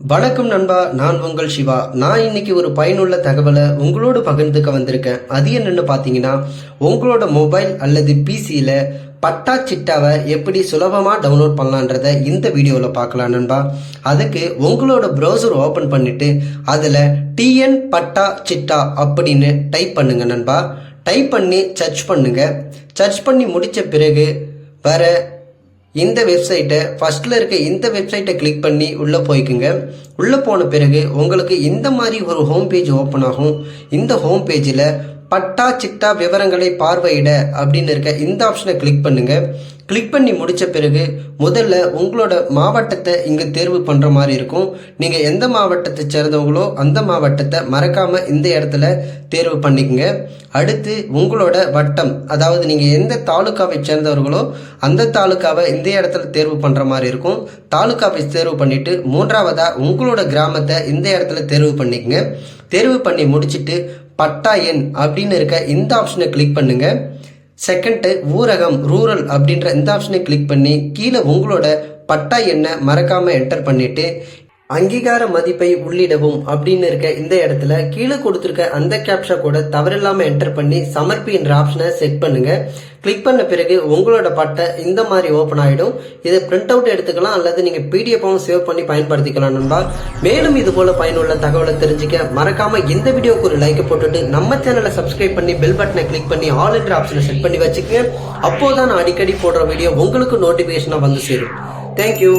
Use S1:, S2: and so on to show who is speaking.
S1: வணக்கம் நண்பா நான் உங்கள் சிவா. நான் இன்னைக்கு ஒரு பயனுள்ள தகவலை உங்களோடு பகிர்ந்துக்க வந்திருக்கேன். அது என்னன்னு பார்த்தீங்கன்னா உங்களோட மொபைல் அல்லது பிசியில் பட்டா சிட்டாவை எப்படி சுலபமாக டவுன்லோட் பண்ணலான்றத இந்த வீடியோவில் பார்க்கலாம் நண்பா. அதுக்கு உங்களோட ப்ரௌசர் ஓப்பன் பண்ணிட்டு அதில் டிஎன் பட்டா சிட்டா அப்படின்னு டைப் பண்ணுங்க நண்பா. டைப் பண்ணி சர்ச் பண்ணுங்க. சர்ச் பண்ணி முடித்த பிறகு வர இந்த வெப்சைட்டை ஃபர்ஸ்ட்ல இருக்க இந்த வெப்சைட்டை கிளிக் பண்ணி உள்ளே போய்க்குங்க. உள்ளே போன பிறகு உங்களுக்கு இந்த மாதிரி ஒரு ஹோம் பேஜ் ஓப்பன் ஆகும். இந்த ஹோம் பேஜில் பட்டா சிட்டா விவரங்களை பார்வையிட அப்படின்னு இருக்க இந்த ஆப்ஷனை கிளிக் பண்ணுங்க. கிளிக் பண்ணி முடிச்ச பிறகு முதல்ல உங்களோட மாவட்டத்தை இங்கே தேர்வு பண்ணுற மாதிரி இருக்கும். நீங்கள் எந்த மாவட்டத்தை சேர்ந்தவங்களோ அந்த மாவட்டத்தை மறக்காமல் இந்த இடத்துல தேர்வு பண்ணிக்கங்க. அடுத்து உங்களோட வட்டம் அதாவது நீங்கள் எந்த தாலுக்காவை சேர்ந்தவர்களோ அந்த தாலுக்காவை இந்த இடத்துல தேர்வு பண்ணுற மாதிரி இருக்கும். தாலுக்காவை தேர்வு பண்ணிவிட்டு மூன்றாவதாக உங்களோட கிராமத்தை இந்த இடத்துல தேர்வு பண்ணிக்கங்க. தேர்வு பண்ணி முடிச்சுட்டு பட்டா எண் அப்படின்னு இருக்க இந்த ஆப்ஷனை கிளிக் பண்ணுங்க. செகண்ட் ஊரகம் ரூரல் அப்படின்ற இந்த ஆப்ஷனை கிளிக் பண்ணி கீழே உங்களோட பட்டா எண்ணை மறக்காம என்டர் பண்ணிட்டு அங்கீகார மதிப்பை உள்ளிடவும் அப்படின்னு இருக்க இந்த இடத்துல கீழே கொடுத்துருக்க அந்த கேப்ஷா கூட தவறில்லாமல் என்டர் பண்ணி சமர்ப்பின்ற ஆப்ஷனை செட் பண்ணுங்க. கிளிக் பண்ண பிறகு உங்களோட பட்டை இந்த மாதிரி ஓப்பன் ஆகிடும் இதை பிரிண்ட் அவுட் எடுத்துக்கலாம் அல்லது நீங்கள் பிடிஎஃபாவும் சேவ் பண்ணி பயன்படுத்திக்கலாம் நண்பா. மேலும் இது போல பயனுள்ள தகவலை தெரிஞ்சுக்க மறக்காமல் இந்த வீடியோக்கு ஒரு லைக் போட்டுட்டு நம்ம சேனலை சப்ஸ்கிரைப் பண்ணி பெல் பட்டனை கிளிக் பண்ணி ஆல் என்ற ஆப்ஷனை செட் பண்ணி வச்சுக்கங்க. அப்போதான் நான் அடிக்கடி போடுற வீடியோ உங்களுக்கு நோட்டிஃபிகேஷனாக வந்து சேரும். தேங்க்யூ